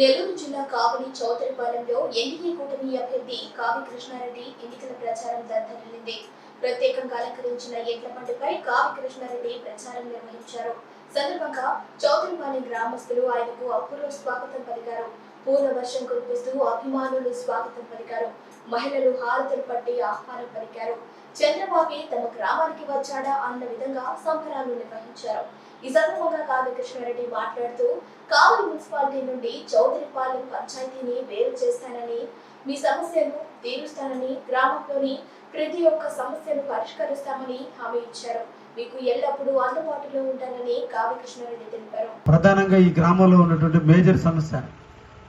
నెల్లూరు జిల్లా కావలి చౌదరిపాలెంలో ఎన్డీఏ కూటమి అభ్యర్థి కావి కృష్ణారెడ్డి ఎన్నికల ప్రచారం దద్దరిల్లింది ప్రత్యేకంగా అలంకరించిన ఎడ్ల పండుగపై కావి కృష్ణారెడ్డి ప్రచారం నిర్వహించారు. సందర్భంగా చౌదరిపాలెం గ్రామస్తులు ఆయనకు అపూర్వ స్వాగతం పలికారు. పూల వర్షం కురిపిస్తూ అభిమానులు స్వాగతం పలికారు. మహిళలు హారతులు పట్టి ఆహ్వానం పలికారు. చంద్రబాబు తమ గ్రామానికి వచ్చాడా అన్న విధంగా సంబరాలు నిర్వహించారు. ఈ సందర్భంగా కావ్య కృష్ణారెడ్డి మాట్లాడుతూ కావలి మున్సిపాలిటీ నుండి చౌదరిపాలెం పంచాయతీని వేరు చేస్తానని మీ సమస్యను తీరుస్తానని గ్రామంలోని ప్రతి ఒక్క సమస్యను పరిష్కరిస్తామని హామీ ఇచ్చారు. మీకు ఎల్లప్పుడూ అందుబాటులో ఉంటానని కావ్య కృష్ణారెడ్డి తెలిపారు. ప్రధానంగా ఈ గ్రామంలో ఉన్నటువంటి మేజర్ సమస్య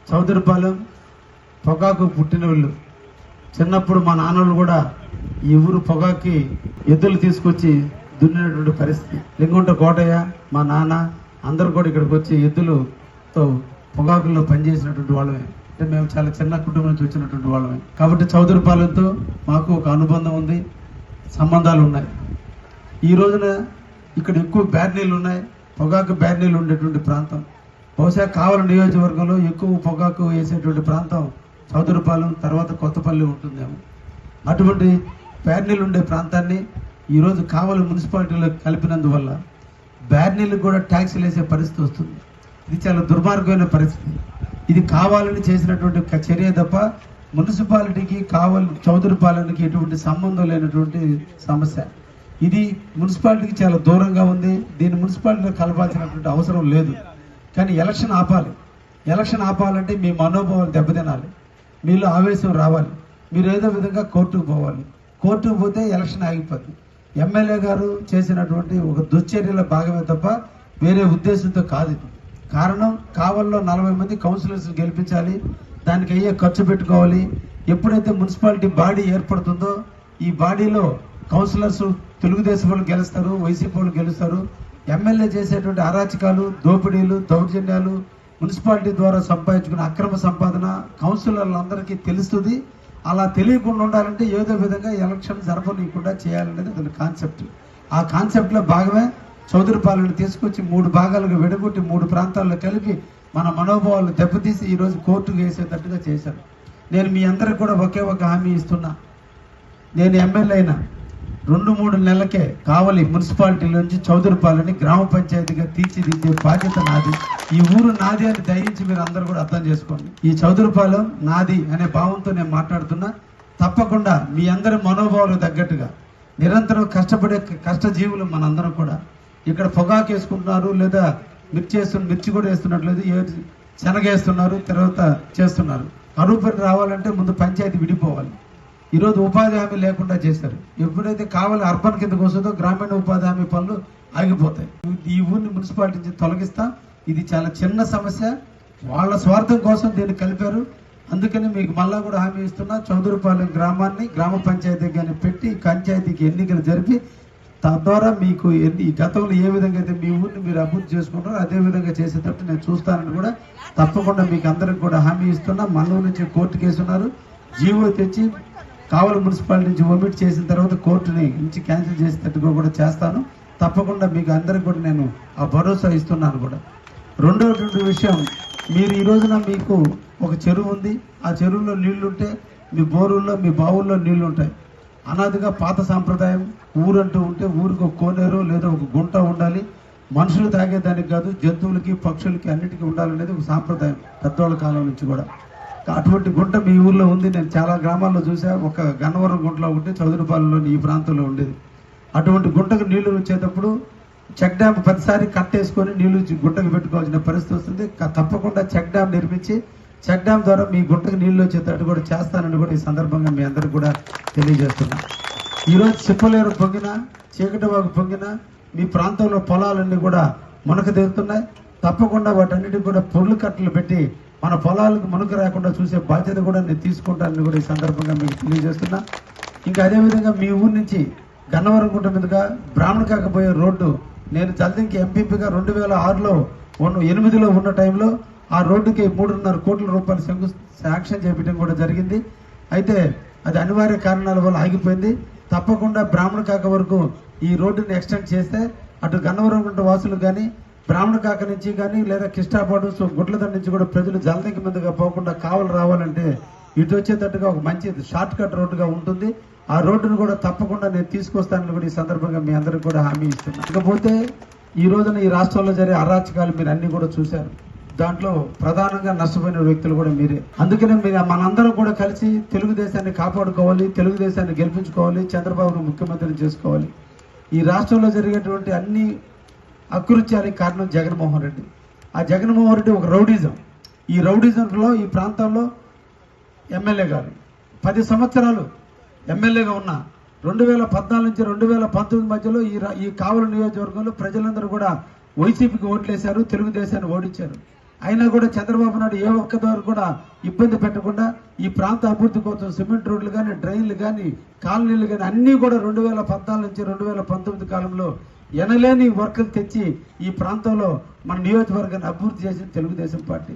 చౌదరిపాలెం పొగాకు పుట్టిన వాళ్ళు చిన్నప్పుడు మా నాన్నలు కూడా ఈ ఊరు పొగాకి ఎద్దులు తీసుకొచ్చి దున్నినటువంటి పరిస్థితి. లింగుంట కోటయ్య మా నాన్న అందరూ కూడా ఇక్కడికి వచ్చి ఎద్దులతో పొగాకుల్లో పనిచేసినటువంటి వాళ్ళమే. అంటే మేము చాలా చిన్న కుటుంబం నుంచి వచ్చినటువంటి వాళ్ళమే. కాబట్టి చౌదరిపాలెంతో మాకు ఒక అనుబంధం ఉంది సంబంధాలు ఉన్నాయి. ఈ రోజున ఇక్కడ ఎక్కువ బ్యాడ్నీళ్ళు ఉన్నాయి పొగాకు బ్యాడ్నీళ్ళు ఉండేటువంటి ప్రాంతం. బహుశా కావలి నియోజకవర్గంలో ఎక్కువ పొగాకు వేసేటువంటి ప్రాంతం చౌదరిపాలెం తర్వాత కొత్తపల్లి ఉంటుందేమో. అటువంటి బ్యాడ్నీళ్ళు ఉండే ప్రాంతాన్ని ఈరోజు కావలి మున్సిపాలిటీలో కలిపినందువల్ల బ్యార్నీలకు కూడా ట్యాక్సీలు వేసే పరిస్థితి వస్తుంది. ఇది చాలా దుర్మార్గమైన పరిస్థితి. ఇది కావాలని చేసినటువంటి చర్య తప్ప మున్సిపాలిటీకి కావలి చౌదరిపాలెంకి ఎటువంటి సంబంధం లేనటువంటి సమస్య. ఇది మున్సిపాలిటీకి చాలా దూరంగా ఉంది. దీన్ని మున్సిపాలిటీలో కలపాల్సినటువంటి అవసరం లేదు. కానీ ఎలక్షన్ ఆపాలి. ఎలక్షన్ ఆపాలంటే మీ మనోభావాలు దెబ్బతినాలి. మీలో ఆవేశం రావాలి. మీరు ఏదో విధంగా కోర్టుకు పోవాలి. కోర్టుకు పోతే ఎలక్షన్ ఆగిపోతుంది ఎమ్మెల్యే గారు చేసినటువంటి ఒక దుశ్చర్యల భాగమే తప్ప వేరే ఉద్దేశంతో కాదు కారణం కావల్లో నలభై మంది కౌన్సిలర్స్ గెలిపించాలి దానికి అయ్యే ఖర్చు పెట్టుకోవాలి. ఎప్పుడైతే మున్సిపాలిటీ బాడీ ఏర్పడుతుందో ఈ బాడీలో కౌన్సిలర్స్ తెలుగుదేశం వాళ్ళు గెలుస్తారు వైసీపీ వాళ్ళు గెలుస్తారు. ఎమ్మెల్యే చేసేటువంటి అరాచకాలు దోపిడీలు దౌర్జన్యాలు మున్సిపాలిటీ ద్వారా సంపాదించుకున్న అక్రమ సంపాదన కౌన్సిలర్లందరికీ తెలుస్తుంది. అలా తెలియకుండా ఉండాలంటే ఏదో విధంగా ఎలక్షన్ జరపనీయకుండా చేయాలనేది అతని కాన్సెప్ట్. ఆ కాన్సెప్ట్లో భాగమే చౌదరిపాలెను తీసుకొచ్చి మూడు భాగాలుగా విడగొట్టి మూడు ప్రాంతాల్లో కలిపి మన మనోభావాలు దెబ్బతీసి ఈరోజు కోర్టుకు వేసేటట్టుగా చేశారు. నేను మీ అందరికి కూడా ఒకే ఒక హామీ ఇస్తున్నా. నేను ఎమ్మెల్యే అయినా రెండు మూడు నెలలకే కావలి మున్సిపాలిటీ నుంచి చౌదరిపాలని గ్రామ పంచాయతీగా తీర్చిదిద్దే బాధ్యత నాది. ఈ ఊరు నాది అని దయించి మీరు అందరూ కూడా అర్థం చేసుకోండి. ఈ చౌదరిపాలెం నాది అనే భావంతో నేను మాట్లాడుతున్నా. తప్పకుండా మీ అందరి మనోభావాలకు తగ్గట్టుగా నిరంతరం కష్టపడే కష్టజీవులు మనందరం కూడా. ఇక్కడ పొగాకు వేసుకుంటున్నారు లేదా మిర్చి వేస్తున్న మిర్చి కూడా వేస్తున్నట్లేదు ఏ శనగ వేస్తున్నారు తర్వాత చేస్తున్నారు. కరువు పని రావాలంటే ముందు పంచాయతీ విడిపోవాలి. ఈరోజు ఉపాధి హామీ లేకుండా చేశారు. ఎప్పుడైతే కావాలి అర్బన్ కిందకు వస్తుందో గ్రామీణ ఉపాధి హామీ పనులు ఆగిపోతాయి. ఈ ఊరిని మున్సిపాలిటీ నుంచి తొలగిస్తా. ఇది చాలా చిన్న సమస్య. వాళ్ళ స్వార్థం కోసం దీన్ని కలిపారు. అందుకని మీకు మళ్ళా కూడా హామీ ఇస్తున్నా. చౌదరిపాలెం గ్రామాన్ని గ్రామ పంచాయతీ కానీ పెట్టి పంచాయతీకి ఎన్నికలు జరిపి తద్వారా మీకు ఎన్ని గతంలో ఏ విధంగా అయితే మీ ఊరిని మీరు అభివృద్ధి చేసుకుంటారో అదే విధంగా చేసేటట్టు నేను చూస్తానని కూడా తప్పకుండా మీకు అందరికి కూడా హామీ ఇస్తున్నా. మన నుంచి కోర్టు కేసు ఉన్నారు. జీవో తెచ్చి కావలి మున్సిపాలిటీ నుంచి ఒమిట్ చేసిన తర్వాత కోర్టుని నుంచి క్యాన్సిల్ చేసేటట్టుగా కూడా చేస్తాను. తప్పకుండా మీకు అందరికి కూడా నేను ఆ భరోసా ఇస్తున్నాను కూడా. రెండవటువంటి విషయం మీరు ఈ రోజున మీకు ఒక చెరువు ఉంది. ఆ చెరువులో నీళ్ళుంటే మీ బోరుల్లో మీ బావుల్లో నీళ్ళు ఉంటాయి అనాదిగా పాత సాంప్రదాయం ఊరంటూ ఉంటే ఊరికి ఒక కోనేరు లేదా ఒక గుంట ఉండాలి. మనుషులు తాగేదానికి కాదు జంతువులకి పక్షులకి అన్నిటికీ ఉండాలనేది ఒక సాంప్రదాయం పెద్దవాళ్ళ కాలం నుంచి కూడా. అటువంటి గుంట మీ ఊర్లో ఉంది. నేను చాలా గ్రామాల్లో చూసా ఒక గన్నవరం గుంటలో ఉంటే చౌదరిపాలెంలోని ఈ ప్రాంతంలో ఉండేది. అటువంటి గుంటకు నీళ్ళు వచ్చేటప్పుడు చెక్ డ్యామ్ ప్రతిసారి కట్టేసుకొని నీళ్ళు గుంటకు పెట్టుకోవాల్సిన పరిస్థితి వస్తుంది. తప్పకుండా చెక్ డ్యామ్ నిర్మించి చెక్ డ్యామ్ ద్వారా మీ గుంటకు నీళ్ళు వచ్చేటట్టు కూడా చేస్తానని కూడా ఈ సందర్భంగా మీ అందరికి కూడా తెలియజేస్తున్నా. ఈరోజు చిప్పలేరు పొంగిన చీకటివాగు పొంగిన మీ ప్రాంతంలో పొలాలన్నీ కూడా మునక దిగుతున్నాయి తప్పకుండా వాటన్నిటికి కూడా పొర్లు కట్టలు పెట్టి మన పొలాలకు మునుక రాకుండా చూసే బాధ్యత కూడా నేను తీసుకుంటానని కూడా ఈ సందర్భంగా మీకు తెలియజేస్తున్నా. ఇంకా అదేవిధంగా మీ ఊరి నుంచి గన్నవరం గుంట మీదుగా బ్రాహ్మణ కాకపోయే రోడ్డు నేను చల్దింకి ఎంపీపీగా రెండు వేల ఆరులో ఉన్న ఎనిమిదిలో ఉన్న టైంలో ఆ రోడ్డుకి మూడున్నర కోట్ల రూపాయలు శంకు శాంక్షన్ చేపించడం కూడా జరిగింది. అయితే అది అనివార్య కారణాల వల్ల ఆగిపోయింది. తప్పకుండా బ్రాహ్మణ కాక వరకు ఈ రోడ్డుని ఎక్స్టెండ్ చేస్తే అటు గన్నవరం గుంట వాసులు కానీ బ్రాహ్మణ కాక నుంచి కానీ లేదా కిష్టాపాడు సో గుడ్లదండ నుంచి కూడా ప్రజలు జలదంకి మీదుగా పోకుండా కావలు రావాలంటే ఇటు వచ్చేటట్టుగా ఒక మంచి షార్ట్ కట్ రోడ్డుగా ఉంటుంది. ఆ రోడ్డును కూడా తప్పకుండా నేను తీసుకొస్తానని కూడా ఈ సందర్భంగా మీ అందరికి కూడా హామీ ఇస్తున్నాను ఇకపోతే ఈ రోజున ఈ రాష్ట్రంలో జరిగే అరాచకాలు మీరు అన్ని కూడా చూశారు. దాంట్లో ప్రధానంగా నష్టపోయిన వ్యక్తులు కూడా మీరే. అందుకనే మీరు మనందరం కూడా కలిసి తెలుగుదేశాన్ని కాపాడుకోవాలి తెలుగుదేశాన్ని గెలిపించుకోవాలి చంద్రబాబును ముఖ్యమంత్రిని చేసుకోవాలి. ఈ రాష్ట్రంలో జరిగేటువంటి అన్ని అకృత్యానికి కారణం జగన్మోహన్ రెడ్డి. ఆ జగన్మోహన్ రెడ్డి ఒక రౌడిజం. ఈ రౌడిజంలో ఈ ప్రాంతంలో ఎమ్మెల్యే గారు. పది సంవత్సరాలు ఎమ్మెల్యేగా ఉన్న రెండు వేల పద్నాలుగు నుంచి రెండు వేల పంతొమ్మిది మధ్యలో ఈ ఈ కావలి నియోజకవర్గంలో ప్రజలందరూ కూడా వైసీపీకి ఓట్లేశారు తెలుగుదేశాన్ని ఓడించారు. అయినా కూడా చంద్రబాబు నాయుడు ఏ ఒక్క ద్వారా కూడా ఇబ్బంది పెట్టకుండా ఈ ప్రాంత అభివృద్ధి కోసం సిమెంట్ రోడ్లు కానీ డ్రైన్లు కానీ కాలనీలు కానీ అన్నీ కూడా రెండు వేల పద్నాలుగు నుంచి రెండు వేల పంతొమ్మిది కాలంలో ఎనలేని వర్కులు తెచ్చి ఈ ప్రాంతంలో మన నియోజకవర్గాన్ని అభివృద్ధి చేసిన తెలుగుదేశం పార్టీ.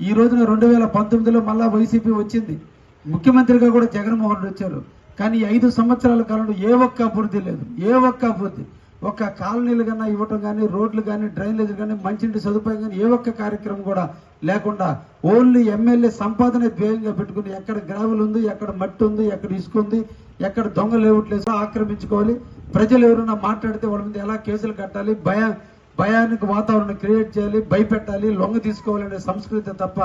ఈ రోజున రెండు వేల పంతొమ్మిదిలో మళ్ళా వైసీపీ వచ్చింది. ముఖ్యమంత్రిగా కూడా జగన్మోహన్ రెడ్డి వచ్చారు. కానీ ఐదు సంవత్సరాల కాలంలో ఏ ఒక్క అభివృద్ధి లేదు. ఏ ఒక్క అభివృద్ధి. ఒక్క కాలనీలు కన్నా ఇవ్వటం కానీ రోడ్లు కానీ డ్రైనేజ్ కానీ మంచినీటి సదుపాయం కానీ ఏ ఒక్క కార్యక్రమం కూడా లేకుండా ఓన్లీ ఎమ్మెల్యే సంపాదన ధ్యేయంగా పెట్టుకుని ఎక్కడ గ్రావెల్ ఉంది ఎక్కడ మట్టి ఉంది ఎక్కడ ఇసుక ఉంది ఎక్కడ దొంగ లేవుట్లేదు ఆక్రమించుకోవాలి. ప్రజలు ఎవరైనా మాట్లాడితే వాళ్ళ మీద ఎలా కేసులు కట్టాలి భయ భయానికి వాతావరణం క్రియేట్ చేయాలి భయపెట్టాలి లొంగ తీసుకోవాలనే సంస్కృతి తప్ప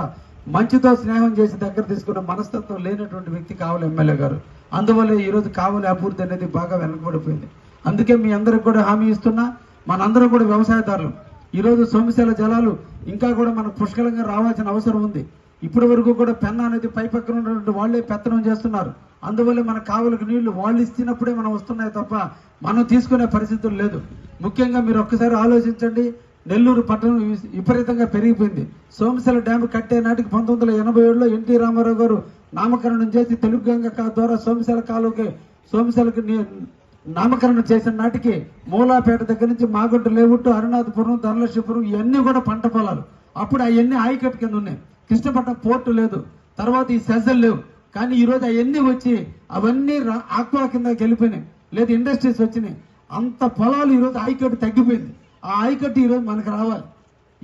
మంచితో స్నేహం చేసి దగ్గర తీసుకున్న మనస్తత్వం లేనటువంటి వ్యక్తి కావాలి ఎమ్మెల్యే గారు. అందువల్ల ఈ రోజు కావాలి అభివృద్ధి అనేది బాగా వెనకబడిపోయింది. అందుకే మీ అందరికి కూడా హామీ ఇస్తున్నా. మనందరం కూడా వ్యవసాయదారులు. ఈరోజు రోజు సోమశీల జలాలు ఇంకా కూడా మనకు పుష్కలంగా రావాల్సిన అవసరం ఉంది. ఇప్పటి వరకు కూడా పెన్న అనేది పై పక్కన ఉన్నటువంటి వాళ్ళే పెత్తనం చేస్తున్నారు. అందువల్ల మన కావులకు నీళ్ళు వాళ్ళు ఇస్తున్నప్పుడే మనం వస్తున్నాయి తప్ప మనం తీసుకునే పరిస్థితులు లేదు. ముఖ్యంగా మీరు ఒక్కసారి ఆలోచించండి. నెల్లూరు పట్టణం విపరీతంగా పెరిగిపోయింది. సోమశిల డ్యామ్ కట్టే నాటికి పంతొమ్మిది వందల ఎనభై ఏడులో ఎన్టీ రామారావు గారు నామకరణం చేసి తెలుగు గంగ ద్వారా సోమశిల కాలువకి సోమశిలకి నీ- నామకరణం చేసిన నాటికి మూలాపేట దగ్గర నుంచి మాగుంట లేవుట్టు అరుణాథపురం ధనలక్ష్మీపురం ఇవన్నీ కూడా పంట పొలాలు. అప్పుడు అవన్నీ ఆయకట్ కింద ఉన్నాయి. కృష్ణపట్నం పోర్టు లేదు. తర్వాత ఈ సెజల్ లేవు. కానీ ఈరోజు అవన్నీ వచ్చి అవన్నీ రా- ఆక్వా కింద వెళ్ళిపోయినాయి. లేదు ఇండస్ట్రీస్ వచ్చినాయి. అంత పొలాలు ఈరోజు ఆయకట్టు తగ్గిపోయింది. ఆ ఆయకట్టు ఈరోజు మనకు రావాలి.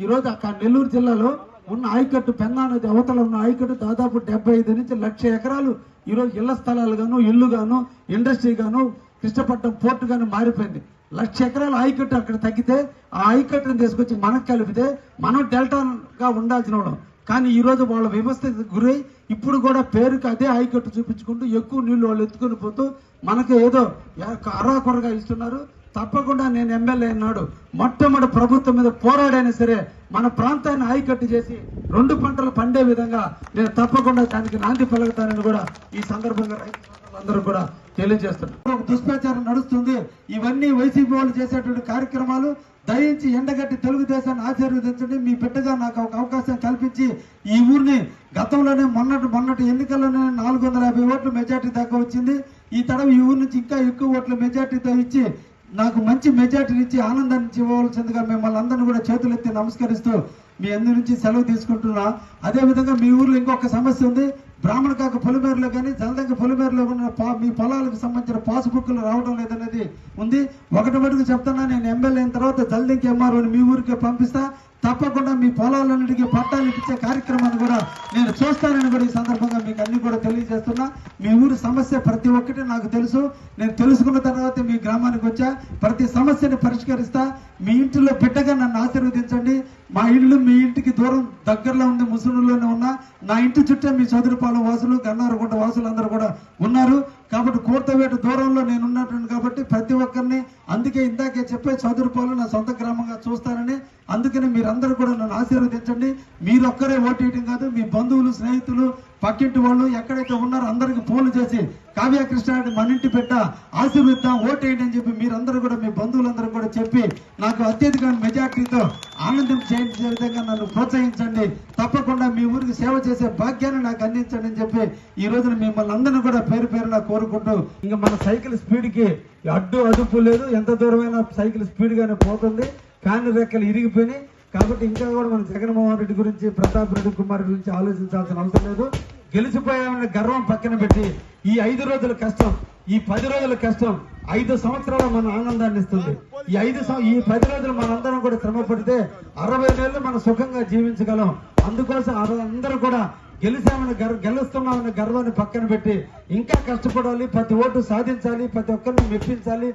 ఈరోజు అక్కడ నెల్లూరు జిల్లాలో ఉన్న ఆయకట్టు పెన్నా నది అవతల ఉన్న ఆయకట్టు దాదాపు డెబ్బై ఐదు నుంచి లక్ష ఎకరాలు ఈరోజు ఇళ్ళ స్థలాలు గాను ఇండస్ట్రీగాను గాను ఇండస్ట్రీ గాను కృష్ణపట్నం పోర్టుగానే మారిపోయింది. లక్ష ఎకరాల ఆయకట్టు అక్కడ తగ్గితే ఆ ఆయకట్టును తీసుకొచ్చి మనకు కలిపితే మనం డెల్టాగా ఉండాల్సిన వాళ్ళం. కానీ ఈ రోజు వాళ్ళ వ్యవస్థకి గురై ఇప్పుడు కూడా పేరుకి అదే ఆయకట్టు చూపించుకుంటూ ఎక్కువ నీళ్ళు వాళ్ళు ఎత్తుకొని పోతూ మనకు ఏదో అరాకొరగా ఇస్తున్నారు. తప్పకుండా నేను ఎమ్మెల్యే అన్నాడు. మొట్టమొదటి ప్రభుత్వం మీద పోరాడైనా సరే మన ప్రాంతాన్ని ఆయకట్టు చేసి రెండు పంటలు పండే విధంగా నేను తప్పకుండా దానికి నాంది పలుకుతానని కూడా ఈ సందర్భంగా రైతు అందరూ కూడా తెలియజేస్తున్నారు దుష్టాచారం దుష్ప్రచారం నడుస్తుంది. ఇవన్నీ వైసీపీ వాళ్ళు చేసేటువంటి కార్యక్రమాలు దయించి ఎండగట్టి తెలుగుదేశాన్ని ఆశీర్వదించండి. మీ బిడ్డగా నాకు ఒక అవకాశం కల్పించి ఈ ఊరిని గతంలోనే మొన్నటి మొన్నటి ఎన్నికల్లోనే నాలుగు వందల యాభై ఓట్ల మెజార్టీ దాకా వచ్చింది. ఈ తడవ ఈ ఊరి నుంచి ఇంకా ఎక్కువ ఓట్ల మెజార్టీతో ఇచ్చి నాకు మంచి మెజార్టీని ఇచ్చి ఆనందాన్ని ఇవ్వవలసిందిగా మిమ్మల్ని అందరినీ కూడా చేతులెత్తి నమస్కరిస్తూ మీ అందరి నుంచి సెలవు తీసుకుంటున్నా. అదేవిధంగా మీ ఊర్లో ఇంకొక సమస్య ఉంది. బ్రాహ్మణ కాక పొలిమేరలో కానీ జలదంగ పొలిమేరలో ఉన్న పా- మీ పొలాలకు సంబంధించిన పాస్బుక్లు రావడం లేదనేది ఉంది. ఒకటి మటుకు చెప్తున్నా నేను ఎమ్మెల్యే అయిన తర్వాత జలదంకి ఎంఆర్ఓని మీ ఊరికే పంపిస్తా. తప్పకుండా మీ పొలాలన్నిటికీ పట్టాలు ఇప్పించే కార్యక్రమాన్ని కూడా నేను చూస్తానని కూడా ఈ సందర్భంగా మీకు అన్ని కూడా తెలియజేస్తున్నా. మీ ఊరి సమస్య ప్రతి ఒక్కటి నాకు తెలుసు. నేను తెలుసుకున్న తర్వాత మీ గ్రామానికి వచ్చా. ప్రతి సమస్యని పరిష్కరిస్తా. మీ ఇంటిలో బిడ్డగా నన్ను ఆశీర్వదించండి. మా ఇల్లు మీ ఇంటికి దూరం దగ్గరలో ఉంది ముసుగులోనే ఉన్నా. నా ఇంటి చుట్టే మీ చదురుపాలెం వాసులు గన్నారగుంట వాసులు అందరూ కూడా ఉన్నారు. కాబట్టి కోర్తవేట దూరంలో నేను ఉన్నట్టు కాబట్టి ప్రతి ఒక్కరిని అందుకే ఇందాకే చెప్పే చదురుపాలెం నా సొంత గ్రామంగా చూస్తానని అందుకని మీరందరూ కూడా నన్ను ఆశీర్వదించండి. మీరొక్కరే ఓటేయటం కాదు మీ బంధువులు స్నేహితులు పక్కింటి వాళ్ళు ఎక్కడైతే ఉన్నారో అందరికి ఫోన్లు చేసి కావ్య కృష్ణారెడ్డి మన ఇంటి పెట్ట ఆశీర్వదిద్దాం ఓటేయండి అని చెప్పి మీరందరూ కూడా మీ బంధువులందరూ కూడా చెప్పి నాకు అత్యధిక మెజార్టీతో ఆనందం చేయించే విధంగా నన్ను ప్రోత్సహించండి. తప్పకుండా మీ ఊరికి సేవ చేసే భాగ్యాన్ని నాకు అందించండి అని చెప్పి ఈ రోజున మిమ్మల్ని అందరినీ కూడా పేరు పేరున కోరుకుంటూ ఇంకా మన సైకిల్ స్పీడ్కి అడ్డు అదుపు లేదు. ఎంత దూరమైనా సైకిల్ స్పీడ్గానే పోతుంది. కాని రెక్కలు ఇరిగిపోయినాయి. కాబట్టి ఇంకా కూడా మన జగన్మోహన్ రెడ్డి గురించి ప్రతాప్ రెడ్డి కుమార్ గురించి ఆలోచించాల్సిన అవసరం లేదు. గెలిచిపోయామనే గర్వం పక్కన పెట్టి ఈ ఐదు రోజుల కష్టం ఈ పది రోజుల కష్టం ఐదు సంవత్సరాల మన ఆనందాన్ని ఇస్తుంది. ఈ ఐదు ఈ పది రోజులు మనందరం కూడా శ్రమ పడితే అరవై నెలలు మనం సుఖంగా జీవించగలం. అందుకోసం అందరూ కూడా గెలిచామని గర్ గెలుస్తున్నామని గర్వాన్ని పక్కన పెట్టి ఇంకా కష్టపడాలి. ప్రతి ఓటు సాధించాలి. ప్రతి ఒక్కరిని మెప్పించాలి.